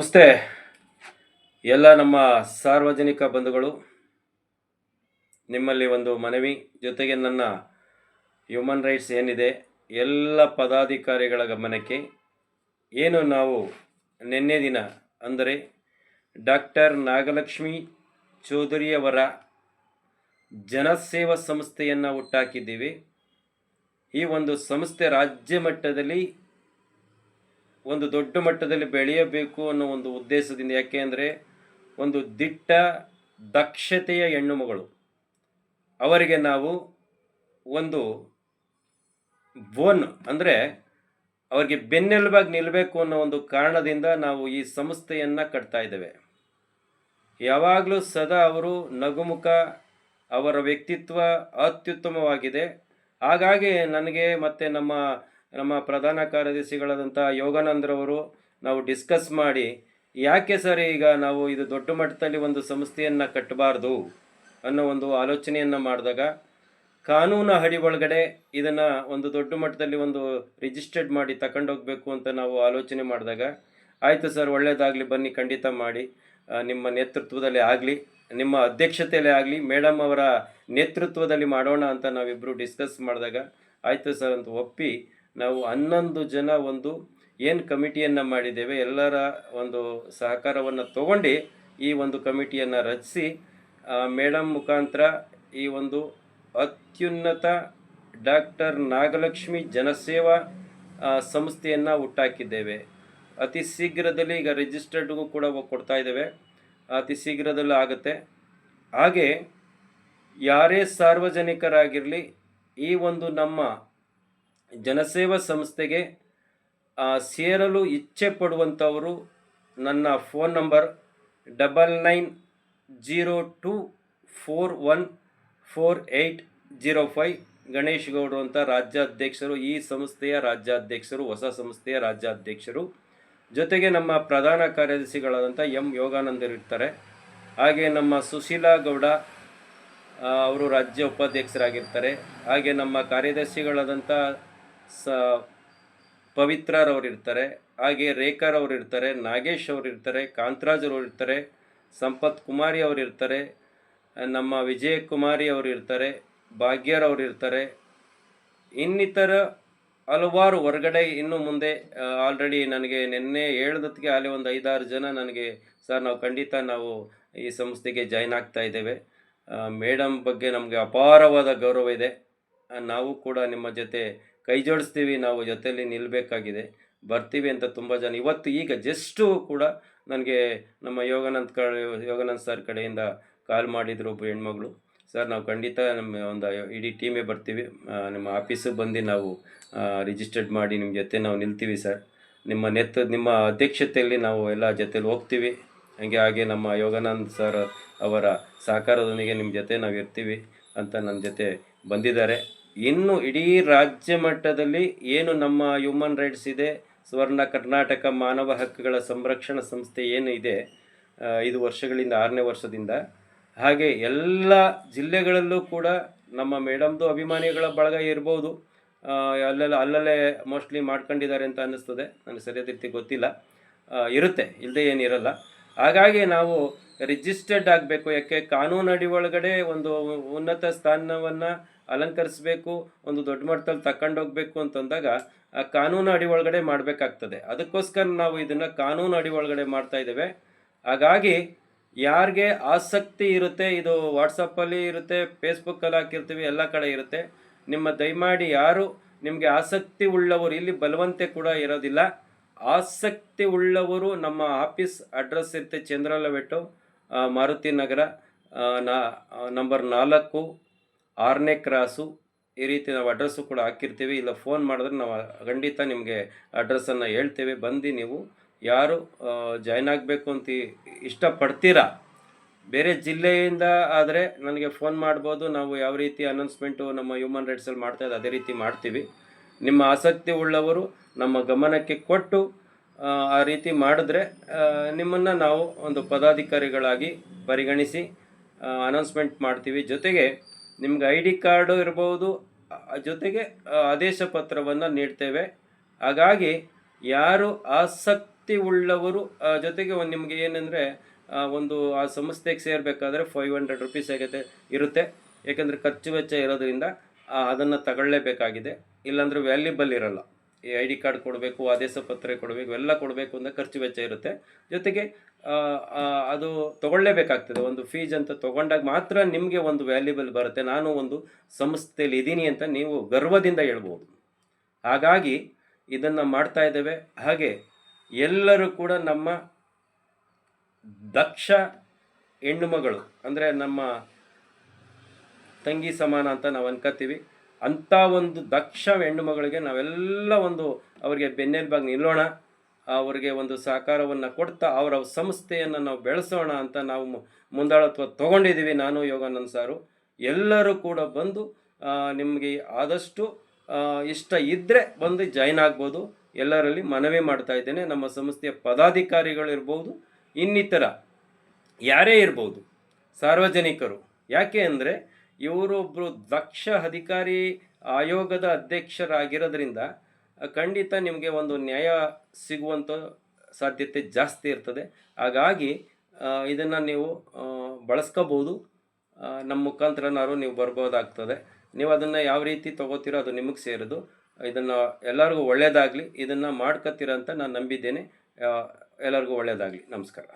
ನಮಸ್ತೆ. ಎಲ್ಲ ನಮ್ಮ ಸಾರ್ವಜನಿಕ ಬಂಧುಗಳು, ನಿಮ್ಮಲ್ಲಿ ಒಂದು ಮನವಿ, ಜೊತೆಗೆ ನನ್ನ ಹ್ಯೂಮನ್ ರೈಟ್ಸ್ ಏನಿದೆ, ಎಲ್ಲ ಪದಾಧಿಕಾರಿಗಳ ಗಮನಕ್ಕೆ ಏನು ನಾವು ನಿನ್ನೆ ದಿನ ಅಂದರೆ ಡಾಕ್ಟರ್ ನಾಗಲಕ್ಷ್ಮಿ ಚೌಧರಿಯವರ ಜನಸೇವಾ ಸಂಸ್ಥೆಯನ್ನು ಹುಟ್ಟಾಕಿದ್ದೀವಿ. ಈ ಒಂದು ಸಂಸ್ಥೆ ರಾಜ್ಯ ಮಟ್ಟದಲ್ಲಿ ಒಂದು ದೊಡ್ಡ ಮಟ್ಟದಲ್ಲಿ ಬೆಳೆಯಬೇಕು ಅನ್ನೋ ಒಂದು ಉದ್ದೇಶದಿಂದ, ಯಾಕೆ ಅಂದರೆ ಒಂದು ದಿಟ್ಟ ದಕ್ಷತೆಯ ಹೆಣ್ಣು ಮಗಳು. ಅವರಿಗೆ ನಾವು ಒಂದು ಬೋನ್ ಅಂದರೆ ಅವರಿಗೆ ಬೆನ್ನೆಲುಬಾಗಿ ನಿಲ್ಲಬೇಕು ಅನ್ನೋ ಒಂದು ಕಾರಣದಿಂದ ನಾವು ಈ ಸಂಸ್ಥೆಯನ್ನು ಕಟ್ತಾ ಇದ್ದೇವೆ. ಯಾವಾಗಲೂ ಸದಾ ಅವರು ನಗುಮುಖ, ಅವರ ವ್ಯಕ್ತಿತ್ವ ಅತ್ಯುತ್ತಮವಾಗಿದೆ. ಹಾಗಾಗಿ ನನಗೆ ಮತ್ತು ನಮ್ಮ ನಮ್ಮ ಪ್ರಧಾನ ಕಾರ್ಯದರ್ಶಿಗಳಾದಂಥ ಯೋಗಾನಂದ್ರವರು ನಾವು ಡಿಸ್ಕಸ್ ಮಾಡಿ, ಯಾಕೆ ಸರ್ ಈಗ ನಾವು ಇದು ದೊಡ್ಡ ಮಟ್ಟದಲ್ಲಿ ಒಂದು ಸಂಸ್ಥೆಯನ್ನು ಕಟ್ಟಬಾರ್ದು ಅನ್ನೋ ಒಂದು ಆಲೋಚನೆಯನ್ನು ಮಾಡಿದಾಗ, ಕಾನೂನು ಹಡಿ ಒಳಗಡೆ ಇದನ್ನು ಒಂದು ದೊಡ್ಡ ಮಟ್ಟದಲ್ಲಿ ಒಂದು ರಿಜಿಸ್ಟರ್ಡ್ ಮಾಡಿ ತಗೊಂಡೋಗ್ಬೇಕು ಅಂತ ನಾವು ಆಲೋಚನೆ ಮಾಡಿದಾಗ, ಆಯಿತು ಸರ್ ಒಳ್ಳೆಯದಾಗಲಿ ಬನ್ನಿ, ಖಂಡಿತ ಮಾಡಿ ನಿಮ್ಮ ನೇತೃತ್ವದಲ್ಲಿ ಆಗಲಿ, ನಿಮ್ಮ ಅಧ್ಯಕ್ಷತೆಯಲ್ಲೇ ಆಗಲಿ ಮೇಡಮ್ ಅವರ ನೇತೃತ್ವದಲ್ಲಿ ಮಾಡೋಣ ಅಂತ ನಾವಿಬ್ಬರು ಡಿಸ್ಕಸ್ ಮಾಡಿದಾಗ, ಆಯಿತು ಸರ್ ಅಂತ ಒಪ್ಪಿ ನಾವು ಹನ್ನೊಂದು ಜನ ಒಂದು ಏನು ಕಮಿಟಿಯನ್ನು ಮಾಡಿದ್ದೇವೆ, ಎಲ್ಲರ ಒಂದು ಸಹಕಾರವನ್ನು ತಗೊಂಡು ಈ ಒಂದು ಕಮಿಟಿಯನ್ನು ರಚಿಸಿ ಮೇಡಮ್ ಮುಖಾಂತರ ಈ ಒಂದು ಅತ್ಯುನ್ನತ ಡಾಕ್ಟರ್ ನಾಗಲಕ್ಷ್ಮಿ ಜನಸೇವಾ ಸಂಸ್ಥೆಯನ್ನು ಹುಟ್ಟಾಕಿದ್ದೇವೆ. ಅತಿ ಶೀಘ್ರದಲ್ಲಿ ಈಗ ರಿಜಿಸ್ಟರ್ಡ್ಗೂ ಕೂಡ ಕೊಡ್ತಾ ಇದ್ದೇವೆ. ಅತಿ ಶೀಘ್ರದಲ್ಲೂ ಆಗುತ್ತೆ. ಹಾಗೆ ಯಾರೇ ಸಾರ್ವಜನಿಕರಾಗಿರಲಿ, ಈ ಒಂದು ನಮ್ಮ ಜನಸೇವಾ ಸಂಸ್ಥೆಗೆ ಸೇರಲು ಇಚ್ಛೆ ಪಡುವಂಥವರು ನನ್ನ phone number double nine zero two four one four eight zero five Ganesh ಗೌಡ್ರು ಅಂತ ರಾಜ್ಯಾಧ್ಯಕ್ಷರು, ಈ ಸಂಸ್ಥೆಯ ರಾಜ್ಯಾಧ್ಯಕ್ಷರು, ಹೊಸ ಸಂಸ್ಥೆಯ ರಾಜ್ಯಾಧ್ಯಕ್ಷರು. ಜೊತೆಗೆ ನಮ್ಮ ಪ್ರಧಾನ ಕಾರ್ಯದರ್ಶಿಗಳಾದಂಥ ಎಂ ಯೋಗಾನಂದರು ಇರ್ತಾರೆ. ಹಾಗೆ ನಮ್ಮ ಸುಶೀಲಾ ಗೌಡ ಅವರು ರಾಜ್ಯ ಉಪಾಧ್ಯಕ್ಷರಾಗಿರ್ತಾರೆ. ಹಾಗೆ ನಮ್ಮ ಕಾರ್ಯದರ್ಶಿಗಳಾದಂಥ ಸ ಪವಿತ್ರರವ್ರು ಇರ್ತಾರೆ ಹಾಗೆ ರೇಖಾರ್ ಅವ್ರು ಇರ್ತಾರೆ ನಾಗೇಶ್ ಅವರು ಇರ್ತಾರೆ ಕಾಂತರಾಜ್ ಅವರು ಇರ್ತಾರೆ ಸಂಪತ್ ಕುಮಾರಿ ಅವರು ಇರ್ತಾರೆ ನಮ್ಮ ವಿಜಯ ಕುಮಾರಿ ಅವರು ಇರ್ತಾರೆ ಭಾಗ್ಯರವ್ರು ಇರ್ತಾರೆ ಇನ್ನಿತರ ಹಲವಾರು ಹೊರಗಡೆ ಇನ್ನು ಮುಂದೆ ಆಲ್ರೆಡಿ ನನಗೆ ನಿನ್ನೆ ಹೇಳ್ದತ್ತಿಗೆ ಅಲ್ಲಿ ಒಂದು ಐದಾರು ಜನ ನನಗೆ, ಸರ್, ನಾವು ಖಂಡಿತ ನಾವು ಈ ಸಂಸ್ಥೆಗೆ ಜಾಯ್ನ್ ಆಗ್ತಾ ಇದ್ದೇವೆ. ಮೇಡಮ್ ಬಗ್ಗೆ ನಮಗೆ ಅಪಾರವಾದ ಗೌರವ ಇದೆ. ನಾವು ಕೂಡ ನಿಮ್ಮ ಜೊತೆ ಕೈ ಜೋಡಿಸ್ತೀವಿ ನಾವು ಜೊತೆಯಲ್ಲಿ ನಿಲ್ಲಬೇಕಾಗಿದೆ ಬರ್ತೀವಿ ಅಂತ ತುಂಬ ಜನ. ಇವತ್ತು ಈಗ ಜಸ್ಟು ಕೂಡ ನನಗೆ ನಮ್ಮ ಯೋಗಾನಂದ್ ಕ ಯೋಗಾನಂದ್ ಸರ್ ಕಡೆಯಿಂದ ಕಾಲ್ ಮಾಡಿದರು ಒಬ್ಬ ಹೆಣ್ಮಗಳು. ಸರ್, ನಾವು ಖಂಡಿತ ನಮ್ಮ ಒಂದು ಇಡೀ ಟೀಮೇ ಬರ್ತೀವಿ. ನಿಮ್ಮ ಆಫೀಸಿಗೆ ಬಂದು ನಾವು ರಿಜಿಸ್ಟರ್ಡ್ ಮಾಡಿ ನಿಮ್ಮ ಜೊತೆ ನಾವು ನಿಲ್ತೀವಿ ಸರ್. ನಿಮ್ಮ ನೆತ್ತ ನಿಮ್ಮ ಅಧ್ಯಕ್ಷತೆಯಲ್ಲಿ ನಾವು ಎಲ್ಲ ಜೊತೆಲಿ ಹೋಗ್ತೀವಿ. ಹಾಗೆ ಹಾಗೆ ನಮ್ಮ ಯೋಗಾನಂದ್ ಸರ್ ಅವರ ಸಹಕಾರದೊಂದಿಗೆ ನಿಮ್ಮ ಜೊತೆ ನಾವು ಇರ್ತೀವಿ ಅಂತ ನನ್ನ ಜೊತೆ ಬಂದಿದ್ದಾರೆ. ಇನ್ನು ಇಡೀ ರಾಜ್ಯ ಮಟ್ಟದಲ್ಲಿ ಏನು ನಮ್ಮ ಹ್ಯೂಮನ್ ರೈಟ್ಸ್ ಇದೆ, ಸುವರ್ಣ ಕರ್ನಾಟಕ ಮಾನವ ಹಕ್ಕುಗಳ ಸಂರಕ್ಷಣಾ ಸಂಸ್ಥೆ ಏನು ಇದೆ ಐದು ವರ್ಷಗಳಿಂದ, ಆರನೇ ವರ್ಷದಿಂದ. ಹಾಗೆ ಎಲ್ಲ ಜಿಲ್ಲೆಗಳಲ್ಲೂ ಕೂಡ ನಮ್ಮ ಮೇಡಮ್ದು ಅಭಿಮಾನಿಗಳ ಬಳಗ ಇರ್ಬೋದು. ಅಲ್ಲೆಲ್ಲ, ಅಲ್ಲಲ್ಲೇ ಮೋಸ್ಟ್ಲಿ ಮಾಡ್ಕೊಂಡಿದ್ದಾರೆ ಅಂತ ಅನ್ನಿಸ್ತದೆ. ನನಗೆ ಸರಿಯಾದ ರೀತಿ ಗೊತ್ತಿಲ್ಲ. ಇರುತ್ತೆ ಇಲ್ಲದೆ ಏನಿರಲ್ಲ. ಹಾಗಾಗಿ ನಾವು ರಿಜಿಸ್ಟರ್ಡ್ ಆಗಬೇಕು. ಯಾಕೆ? ಕಾನೂನು ಅಡಿ ಒಳಗಡೆ ಒಂದು ಉನ್ನತ ಸ್ಥಾನವನ್ನು ಅಲಂಕರಿಸಬೇಕು, ಒಂದು ದೊಡ್ಡ ಮಟ್ಟದಲ್ಲಿ ತಗೊಂಡೋಗ್ಬೇಕು ಅಂತಂದಾಗ, ಆ ಕಾನೂನು ಅಡಿ ಒಳಗಡೆ ಮಾಡಬೇಕಾಗ್ತದೆ. ಅದಕ್ಕೋಸ್ಕರ ನಾವು ಇದನ್ನು ಕಾನೂನು ಅಡಿ ಒಳಗಡೆ ಮಾಡ್ತಾ ಇದ್ದೇವೆ. ಹಾಗಾಗಿ, ಯಾರಿಗೆ ಆಸಕ್ತಿ ಇರುತ್ತೆ, ಇದು ವಾಟ್ಸಪ್ಪಲ್ಲಿ ಇರುತ್ತೆ ಫೇಸ್ಬುಕ್ಕಲ್ಲಿ ಹಾಕಿರ್ತೀವಿ, ಎಲ್ಲ ಕಡೆ ಇರುತ್ತೆ. ನಿಮ್ಮ ದಯಮಾಡಿ ಯಾರು ನಿಮಗೆ ಆಸಕ್ತಿ ಉಳ್ಳವರು, ಇಲ್ಲಿ ಬಲವಂತೆ ಕೂಡ ಇರೋದಿಲ್ಲ. ಆಸಕ್ತಿ ಉಳ್ಳವರು ನಮ್ಮ ಆಫೀಸ್ ಅಡ್ರೆಸ್ ಇರುತ್ತೆ ಚಂದ್ರಲವೆಟ್ಟು ಮಾರುತಿ ನಗರ ನಂಬರ್ ನಾಲ್ಕು, ಆರನೇ ಕ್ರಾಸು, ಈ ರೀತಿ ನಾವು ಅಡ್ರೆಸ್ಸು ಕೂಡ ಹಾಕಿರ್ತೀವಿ. ಇಲ್ಲ, ಫೋನ್ ಮಾಡಿದ್ರೆ ನಾವು ಖಂಡಿತ ನಿಮಗೆ ಅಡ್ರೆಸ್ಸನ್ನು ಹೇಳ್ತೇವೆ. ಬಂದು ನೀವು ಯಾರು ಜಾಯ್ನ್ ಆಗಬೇಕು ಅಂತ ಇಷ್ಟಪಡ್ತೀರಾ? ಬೇರೆ ಜಿಲ್ಲೆಯಿಂದ ಆದರೆ ನನಗೆ ಫೋನ್ ಮಾಡ್ಬೋದು. ನಾವು ಯಾವ ರೀತಿ ಅನೌನ್ಸ್ಮೆಂಟು ನಮ್ಮ ಹ್ಯೂಮನ್ ರೈಟ್ಸಲ್ಲಿ ಮಾಡ್ತಾ ಅದೇ ರೀತಿ ಮಾಡ್ತೀವಿ. ನಿಮ್ಮ ಆಸಕ್ತಿ ಉಳ್ಳವರು ನಮ್ಮ ಗಮನಕ್ಕೆ ಕೊಟ್ಟು ಆ, ರೀತಿ ಮಾಡಿದ್ರೆ ನಿಮ್ಮನ್ನು ನಾವು ಒಂದು ಪದಾಧಿಕಾರಿಗಳಾಗಿ ಪರಿಗಣಿಸಿ ಅನೌನ್ಸ್ಮೆಂಟ್ ಮಾಡ್ತೀವಿ. ಜೊತೆಗೆ ನಿಮ್ಗೆ ಐ ಡಿ ಕಾರ್ಡು ಇರ್ಬೋದು ಜೊತೆಗೆ ಆದೇಶ ಪತ್ರವನ್ನು ನೀಡ್ತೇವೆ. ಹಾಗಾಗಿ ಯಾರು ಆಸಕ್ತಿ ಉಳ್ಳವರು ಜೊತೆಗೆ ಒಂದು ನಿಮಗೆ ಏನಂದರೆ ಒಂದು ಆ ಸಂಸ್ಥೆಗೆ ಸೇರಬೇಕಾದ್ರೆ ಫೈವ್ ಹಂಡ್ರೆಡ್ ರುಪೀಸ್ ಆಗುತ್ತೆ ಇರುತ್ತೆ. ಏಕೆಂದರೆ ಖರ್ಚು ವೆಚ್ಚ ಇರೋದ್ರಿಂದ ಅದನ್ನು ತಗೊಳ್ಳೇಬೇಕಾಗಿದೆ. ಇಲ್ಲಾಂದರೆ ವ್ಯಾಲ್ಯೂಬಲ್ ಇರಲ್ಲ. ಈ ಐ ಡಿ ಕಾರ್ಡ್ ಕೊಡಬೇಕು ಆದೇಶ ಪತ್ರ ಕೊಡಬೇಕು ಎಲ್ಲ ಕೊಡಬೇಕು ಅಂದರೆ ಖರ್ಚು ವೆಚ್ಚ ಇರುತ್ತೆ. ಜೊತೆಗೆ ಅದು ತೊಗೊಳ್ಳೇಬೇಕಾಗ್ತದೆ. ಒಂದು ಫೀಸ್ ಅಂತ ತಗೊಂಡಾಗ ಮಾತ್ರ ನಿಮಗೆ ಒಂದು ವ್ಯಾಲ್ಯೂಬಲ್ ಬರುತ್ತೆ. ನಾನು ಒಂದು ಸಂಸ್ಥೆಯಲ್ಲಿ ಇದ್ದೀನಿ ಅಂತ ನೀವು ಗರ್ವದಿಂದ ಹೇಳ್ಬೋದು. ಹಾಗಾಗಿ, ಇದನ್ನು ಮಾಡ್ತಾ ಇದ್ದೇವೆ. ಹಾಗೆ, ಎಲ್ಲರೂ ಕೂಡ ನಮ್ಮ ದಕ್ಷ ಹೆಣ್ಣುಮಗಳು, ಅಂದರೆ ನಮ್ಮ ತಂಗಿ ಸಮಾನ ಅಂತ ನಾವು ಅನ್ಕೋತೀವಿ ಅಂಥ ಒಂದು ದಕ್ಷ ಹೆಣ್ಣು ಮಗಳಿಗೆ ನಾವೆಲ್ಲ ಒಂದು ಅವರಿಗೆ ಬೆನ್ನೆಲುಬಾಗಿ ನಿಲ್ಲೋಣ, ಅವರಿಗೆ ಒಂದು ಸಹಕಾರವನ್ನು ಕೊಡ್ತಾ ಅವರ ಸಂಸ್ಥೆಯನ್ನು ನಾವು ಬೆಳೆಸೋಣ ಅಂತ ನಾವು ಮುಂದಾಳತ್ವ ತೊಗೊಂಡಿದ್ದೀವಿ ನಾನು ಯೋಗಾನಂದ್ ಸಾರು. ಎಲ್ಲರೂ ಕೂಡ ಬಂದು ನಿಮಗೆ ಆದಷ್ಟು ಇಷ್ಟ ಇದ್ದರೆ ಬಂದು ಜಾಯ್ನ್ ಆಗ್ಬೋದು. ಎಲ್ಲರಲ್ಲಿ ಮನವಿ ಮಾಡ್ತಾ ಇದ್ದೇನೆ. ನಮ್ಮ ಸಂಸ್ಥೆಯ ಪದಾಧಿಕಾರಿಗಳಿರ್ಬೋದು ಇನ್ನಿತರ ಯಾರೇ ಇರ್ಬೋದು, ಸಾರ್ವಜನಿಕರು. ಯಾಕೆ ಅಂದರೆ ಇವರೊಬ್ಬರು ದಕ್ಷ ಅಧಿಕಾರಿ ಆಯೋಗದ ಅಧ್ಯಕ್ಷರಾಗಿರೋದ್ರಿಂದ ಖಂಡಿತ ನಿಮಗೆ ಒಂದು ನ್ಯಾಯ ಸಿಗುವಂಥ ಸಾಧ್ಯತೆ ಜಾಸ್ತಿ ಇರ್ತದೆ. ಹಾಗಾಗಿ ಇದನ್ನು ನೀವು ಬಳಸ್ಕೋಬೋದು ನಮ್ಮ ಮುಖಾಂತರನಾದ್ರು ನೀವು ಬರ್ಬೋದಾಗ್ತದೆ. ನೀವು ಅದನ್ನು ಯಾವ ರೀತಿ ತೊಗೋತೀರೋ ಅದು ನಿಮಗೆ ಸೇರೋದು. ಇದನ್ನು ಎಲ್ಲರಿಗೂ ಒಳ್ಳೆಯದಾಗಲಿ ಇದನ್ನು ಮಾಡ್ಕೋತೀರ ಅಂತ ನಾನು ನಂಬಿದ್ದೇನೆ. ಎಲ್ಲರಿಗೂ ಒಳ್ಳೆಯದಾಗಲಿ ನಮಸ್ಕಾರ.